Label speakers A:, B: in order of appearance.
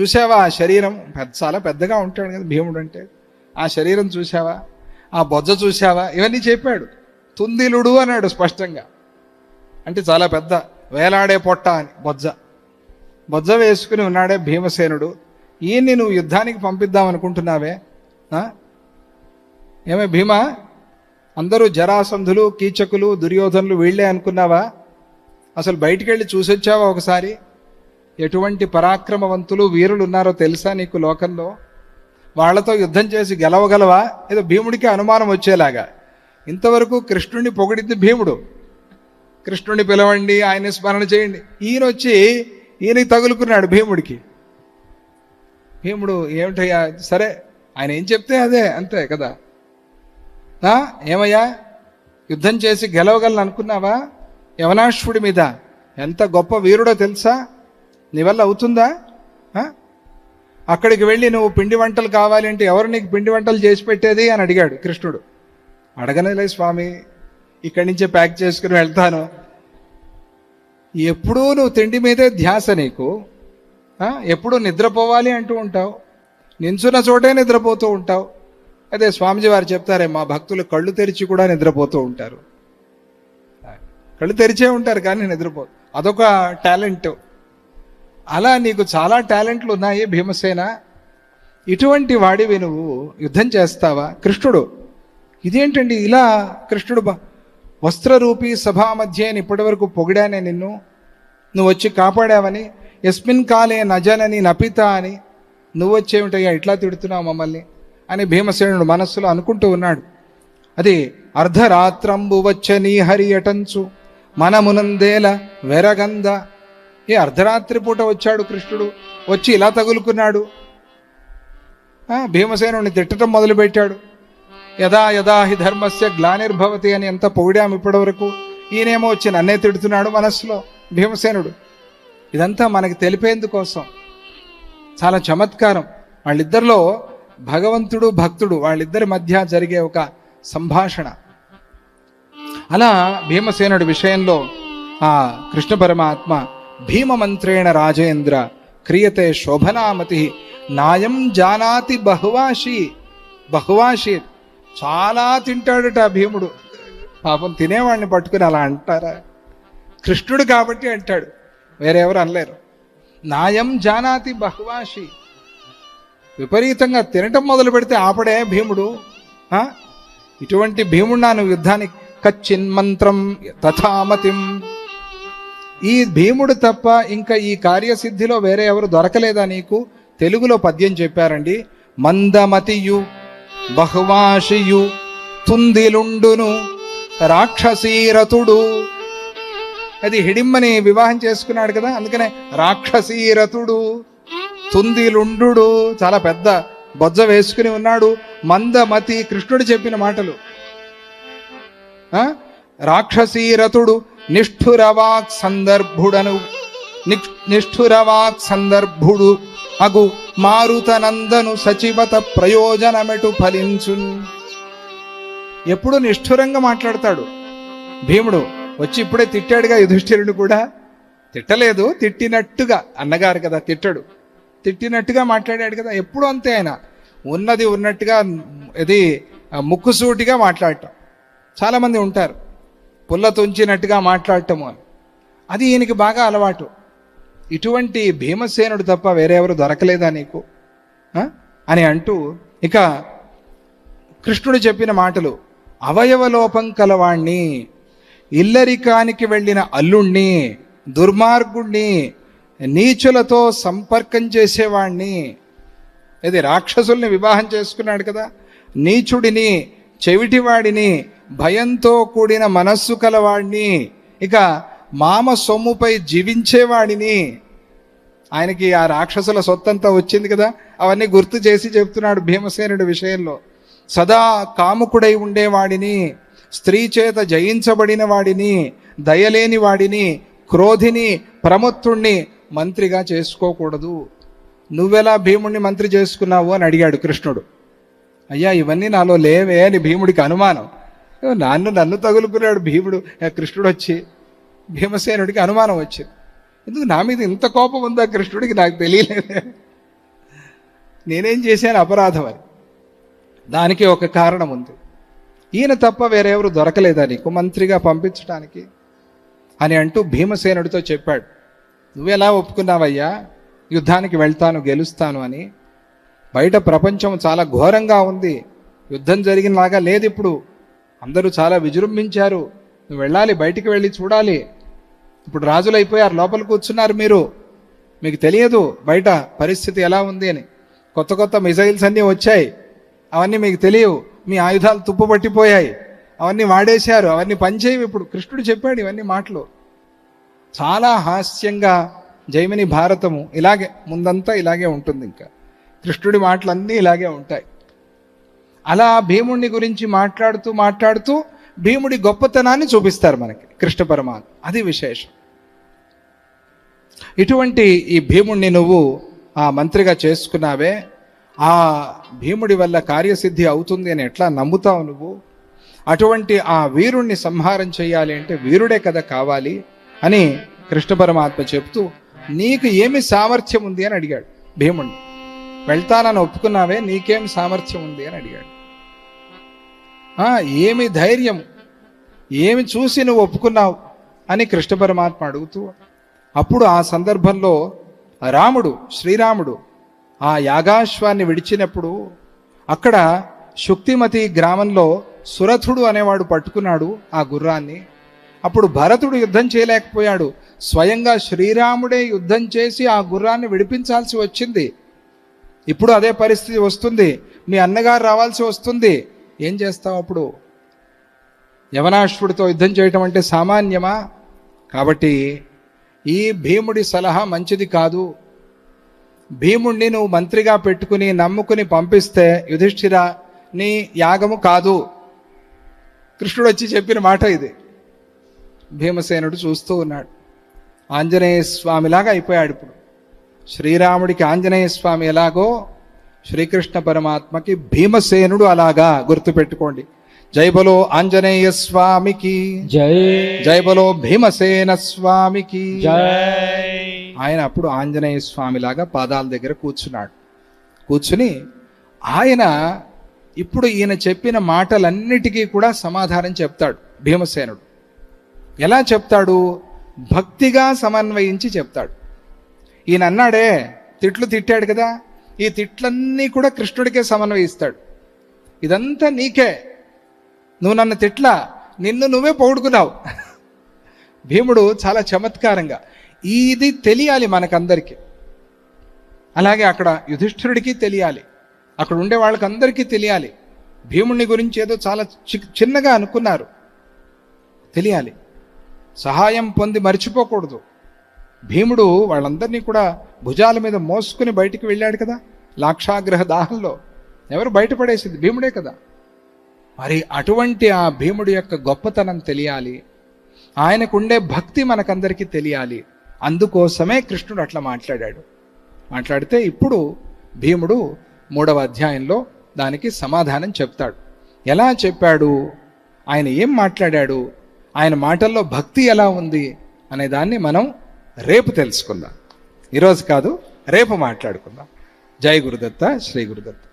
A: చూసావా ఆ శరీరం? పెద్ద చాలా పెద్దగా ఉంటాడు కదా భీముడు అంటే. ఆ శరీరం చూసావా ఆ బొజ్జ చూసావా ఇవన్నీ చెప్పాడు. తుందిలుడు అన్నాడు స్పష్టంగా. అంటే చాలా పెద్ద వేలాడే పొట్ట అని బొజ్జ. బొజ్జ వేసుకుని ఉన్నాడే భీమసేనుడు. ఈయన్ని నువ్వు యుద్ధానికి పంపిద్దాం అనుకుంటున్నావే? ఏమే భీమా? అందరూ జరాసంధులు కీచకులు దుర్యోధనులు వీళ్ళే అనుకున్నావా? అసలు బయటికి వెళ్ళి చూసొచ్చావా ఒకసారి? ఎటువంటి పరాక్రమవంతులు వీరులు ఉన్నారో తెలుసా నీకు లోకంలో? వాళ్ళతో యుద్ధం చేసి గెలవగలవా? ఏదో భీముడికి అనుమానం వచ్చేలాగా. ఇంతవరకు కృష్ణుడిని పొగిడింది భీముడు. కృష్ణుడిని పిలవండి ఆయన స్మరణ చేయండి. ఈయన వచ్చి ఈయనకి తగులుకున్నాడు భీముడికి. భీముడు ఏమిటయ్యా? సరే ఆయన ఏం చెప్తే అదే అంతే కదా. ఆ, ఏమయ్యా? యుద్ధం చేసి గెలవగలను అనుకున్నావా యవనాశ్వుడి మీద ఎంత గొప్ప వీరుడో తెలుసా? నీ వల్ల అవుతుందా? అక్కడికి వెళ్ళి నువ్వు పిండి వంటలు కావాలి అంటే ఎవరు నీకు పిండి వంటలు చేసి పెట్టేది అని అడిగాడు కృష్ణుడు. అడగనేలే స్వామి ఇక్కడి నుంచే ప్యాక్ చేసుకుని వెళ్తాను. ఎప్పుడూ నువ్వు తిండి మీదే ధ్యాస నీకు. ఎప్పుడూ నిద్రపోవాలి అంటూ ఉంటావు. నించున్న చోటే నిద్రపోతూ ఉంటావు. అదే స్వామిజీ వారు చెప్తారే మా భక్తులు కళ్ళు తెరిచి కూడా నిద్రపోతూ ఉంటారు. కళ్ళు తెరిచే ఉంటారు కానీ నిద్రపో అదొక టాలెంట్. అలా నీకు చాలా టాలెంట్లు ఉన్నాయి భీమసేన. ఇటువంటి వాడివి నువ్వు యుద్ధం చేస్తావా? కృష్ణుడు. ఇదేంటండి ఇలా కృష్ణుడు బ- వస్త్రరూపి సభా మధ్య అని ఇప్పటివరకు పొగిడానే నిన్ను. నువ్వు వచ్చి కాపాడావని ఎస్మిన్ కాలే నజనని నపిత అని నువ్వు వచ్చేమిటయ్యా ఇట్లా తిడుతున్నావు మమ్మల్ని? అని భీమసేనుడు మనస్సులో అనుకుంటూ ఉన్నాడు. అది అర్ధరాత్రంబు వచ్చని హరి అటంచు మనమునందేల వెరగంద ఏ అర్ధరాత్రి పూట వచ్చాడు కృష్ణుడు. వచ్చి ఇలా తగులుకున్నాడు. భీమసేనుని తిట్టడం మొదలుపెట్టాడు. యదా యదా హి ధర్మస్య గ్లానిర్భవతి అని ఎంత పొగిడాము ఇప్పటివరకు. ఈయనేమో వచ్చి నన్నే తిడుతున్నాడు మనస్సులో భీమసేనుడు. ఇదంతా మనకి తెలిపేందుకోసం. చాలా చమత్కారం. వాళ్ళిద్దరిలో భగవంతుడు భక్తుడు వాళ్ళిద్దరి మధ్య జరిగే ఒక సంభాషణ. అలా భీమసేనుడి విషయంలో ఆ కృష్ణ పరమాత్మ భీమమంత్రేణ రాజేంద్ర క్రియతే శోభనామతి నాయం జానాతి బహువాషి. బహువాషి చాలా తింటాడట భీముడు. పాపం తినేవాడిని పట్టుకుని అలా అంటారా? కృష్ణుడు కాబట్టి అంటాడు వేరెవరు అనలేరు. నాయం జానాతి బహువాషి. విపరీతంగా తినటం మొదలు పెడితే ఆపడే భీముడు ఇటువంటి భీముడు నాను యుద్ధానికి కచ్చిన్మంత్రం తథామతిం. ఈ భీముడు తప్ప ఇంకా ఈ కార్యసిద్ధిలో వేరే ఎవరు దొరకలేదా నీకు? తెలుగులో పద్యం చెప్పారండి మందమతియు బహువాషియు తుందిలుండును రాక్షసీరతుడు. అది హిడింబని వివాహం చేసుకున్నాడు కదా అందుకనే రాక్షసీరతుడు తుందిలుండు చాలా పెద్ద బొజ్జ వేసుకుని ఉన్నాడు మందమతి కృష్ణుడు చెప్పిన మాటలు. రాక్షసీరతుడు నిష్ఠురవాక్ సందర్భుడను. నిష్ఠురవాక్ సందర్భుడు అగు మారుతనందను సచివత ప్రయోజనమెటు ఫలించు ఎప్పుడు నిష్ఠురంగా మాట్లాడతాడు? భీముడు వచ్చి ఇప్పుడే తిట్టాడుగా యుధిష్ఠిరుడు కూడా. తిట్టలేదు తిట్టినట్టుగా అన్నగారు కదా తిట్టడు. తిట్టినట్టుగా మాట్లాడాడు కదా ఎప్పుడు అంతే ఆయన? ఉన్నది ఉన్నట్టుగా ఇది ముక్కుసూటిగా మాట్లాడటం. చాలామంది ఉంటారు. పుల్ల తుంచినట్టుగా మాట్లాడటము అని. అది ఈయనకి బాగా అలవాటు. ఇటువంటి భీమసేనుడు తప్ప వేరెవరు దొరకలేదా నీకు? అని అంటూ ఇక కృష్ణుడు చెప్పిన మాటలు అవయవలోపం కలవాణ్ణి ఇల్లరికానికి వెళ్ళిన అల్లుణ్ణి దుర్మార్గుణ్ణి నీచులతో సంపర్కం చేసేవాణ్ణి. ఇది రాక్షసుల్ని వివాహం చేసుకున్నాడు కదా? నీచుడిని చెవిటివాడిని భయంతో కూడిన మనస్సు కలవాడిని. ఇక మామ సొమ్ముపై జీవించేవాడిని. ఆయనకి ఆ రాక్షసుల సొత్తంతా వచ్చింది కదా అవన్నీ గుర్తు చేసి చెప్తున్నాడు భీమసేనుడి విషయంలో. సదా కాముకుడై ఉండేవాడిని స్త్రీ చేత జయించబడిన వాడిని దయలేని వాడిని క్రోధిని ప్రమత్తుణ్ణి మంత్రిగా చేసుకోకూడదు. నువ్వెలా భీముణ్ణి మంత్రి చేసుకున్నావు అని అడిగాడు కృష్ణుడు. అయ్యా ఇవన్నీ నాలో లేవే అని భీముడికి అనుమానం. నాన్ను నన్ను తగులుకున్నాడు భీముడు. కృష్ణుడు వచ్చి భీమసేనుడికి అనుమానం వచ్చింది. ఎందుకు నా మీద ఇంత కోపం ఉందా కృష్ణుడికి? నాకు తెలియలేదు. నేనేం చేశాను? అపరాధం అని. దానికి ఒక కారణం ఉంది. ఈయన తప్ప వేరెవరు దొరకలేదా నీకు? మంత్రిగా పంపించడానికి అని అంటూ భీమసేనుడితో చెప్పాడు. నువ్వెలా ఒప్పుకున్నావయ్యా? యుద్ధానికి వెళ్తాను గెలుస్తాను అని. బయట ప్రపంచం చాలా ఘోరంగా ఉంది. యుద్ధం జరిగినలాగా లేదు ఇప్పుడు అందరూ చాలా విజృంభించారు. నువ్వు వెళ్ళాలి బయటికి వెళ్ళి చూడాలి. ఇప్పుడు రాజులు అయిపోయారు లోపల కూర్చున్నారు మీరు. మీకు తెలియదు బయట పరిస్థితి ఎలా ఉంది అని. కొత్త కొత్త మిజైల్స్ అన్నీ వచ్చాయి. అవన్నీ మీకు తెలియవు. మీ ఆయుధాలు తుప్పు పట్టిపోయాయి. అవన్నీ వాడేశారు. అవన్నీ పనిచేయవు ఇప్పుడు. కృష్ణుడు చెప్పాడు ఇవన్నీ మాటలు. చాలా హాస్యంగా జైమిని భారతము ఇలాగే ముందంతా ఇలాగే ఉంటుంది ఇంకా. కృష్ణుడి మాటలన్నీ ఇలాగే ఉంటాయి. అలా భీముడిని గురించి మాట్లాడుతూ మాట్లాడుతూ భీముడి గొప్పతనాన్ని చూపిస్తారు మనకి కృష్ణ పరమాత్మ. అది విశేషం. ఇటువంటి ఈ భీముణ్ణి నువ్వు ఆ మంత్రిగా చేసుకున్నావే ఆ భీముడి వల్ల కార్యసిద్ధి అవుతుంది అని ఎట్లా నమ్ముతావు నువ్వు? అటువంటి ఆ వీరుణ్ణి సంహారం చేయాలి అంటే వీరుడే కదా కావాలి అని కృష్ణ పరమాత్మ చెప్తూ నీకు ఏమి సామర్థ్యం ఉంది అని అడిగాడు భీముణ్ణి. వెళ్తానని ఒప్పుకున్నావే నీకేం సామర్థ్యం ఉంది అని అడిగాడు. "ఆ, ఏమి ధైర్యం ఏమి చూసి నువ్వు ఒప్పుకున్నావు అని కృష్ణ పరమాత్మ అడుగుతూ అప్పుడు ఆ సందర్భంలో రాముడు శ్రీరాముడు ఆ యాగాశ్వాన్ని విడిచినప్పుడు అక్కడ శుక్తిమతి గ్రామంలో సురథుడు అనేవాడు పట్టుకున్నాడు ఆ గుర్రాన్ని. అప్పుడు భరతుడు యుద్ధం చేయలేకపోయాడు. స్వయంగా శ్రీరాముడే యుద్ధం చేసి ఆ గుర్రాన్ని విడిపించాల్సి వచ్చింది. ఇప్పుడు అదే పరిస్థితి వస్తుంది. మీ అన్నగారు రావాల్సి వస్తుంది. ఏం చేస్తావు అప్పుడు? యవనాశ్వుడితో యుద్ధం చేయటం అంటే సామాన్యమా? కాబట్టి ఈ భీముడి సలహా మంచిది కాదు. భీముణ్ణి నువ్వు మంత్రిగా పెట్టుకుని నమ్ముకుని పంపిస్తే యుధిష్ఠిర నీ యాగము కాదు. కృష్ణుడు వచ్చి చెప్పిన మాట ఇది. భీమసేనుడు చూస్తూ ఉన్నాడు. ఆంజనేయ స్వామిలాగా అయిపోయాడు ఇప్పుడు. శ్రీరాముడికి ఆంజనేయ స్వామి ఎలాగో శ్రీకృష్ణ పరమాత్మకి భీమసేనుడు అలాగా గుర్తుపెట్టుకోండి. జై బలో ఆంజనేయ స్వామికి.
B: జై.
A: జై బలో భీమసేన స్వామికి.
B: జై.
A: ఆయన అప్పుడు ఆంజనేయ స్వామిలాగా పాదాల దగ్గర కూర్చున్నాడు. కూర్చుని ఆయన ఇప్పుడు ఈయన చెప్పిన మాటలన్నిటికీ కూడా సమాధానం చెప్తాడు భీమసేనుడు. ఎలా చెప్తాడు? భక్తిగా సమన్వయించి చెప్తాడు. ఈయన అన్నాడే తిట్లు తిట్టాడు కదా ఈ తిట్లన్నీ కూడా కృష్ణుడికే సమన్వయిస్తాడు ఇదంతా నీకే. నువ్వు నన్ను తిట్లా నిన్ను నువ్వే పొగుడుకున్నావు. భీముడు చాలా చమత్కారంగా ఇది తెలియాలి మనకందరికీ. అలాగే అక్కడ యుధిష్ఠిరుడికి తెలియాలి అక్కడ ఉండే వాళ్ళకందరికీ తెలియాలి. భీముడిని గురించి ఏదో చాలా చి- చిన్నగా అనుకున్నారు. తెలియాలి. సహాయం పొంది మర్చిపోకూడదు. భీముడు వాళ్ళందరినీ కూడా భుజాల మీద మోసుకుని బయటికి వెళ్ళాడు కదా లాక్షాగ్రహ దాహంలో. ఎవరు బయటపడేసింది? భీముడే కదా. మరి అటువంటి ఆ భీముడి యొక్క గొప్పతనం తెలియాలి. ఆయనకుండే భక్తి మనకందరికీ తెలియాలి. అందుకోసమే కృష్ణుడు అట్లా మాట్లాడాడు. మాట్లాడితే ఇప్పుడు భీముడు మూడవ అధ్యాయంలో దానికి సమాధానం చెప్తాడు. ఎలా చెప్పాడు? ఆయన ఏం మాట్లాడాడు? ఆయన మాటల్లో భక్తి ఎలా ఉంది? అనే దాన్ని మనం రేపు తెలుసుకుందాం. ఈరోజు కాదు రేపు మాట్లాడుకుందాం. జై గురుదత్త శ్రీ గురుదత్త.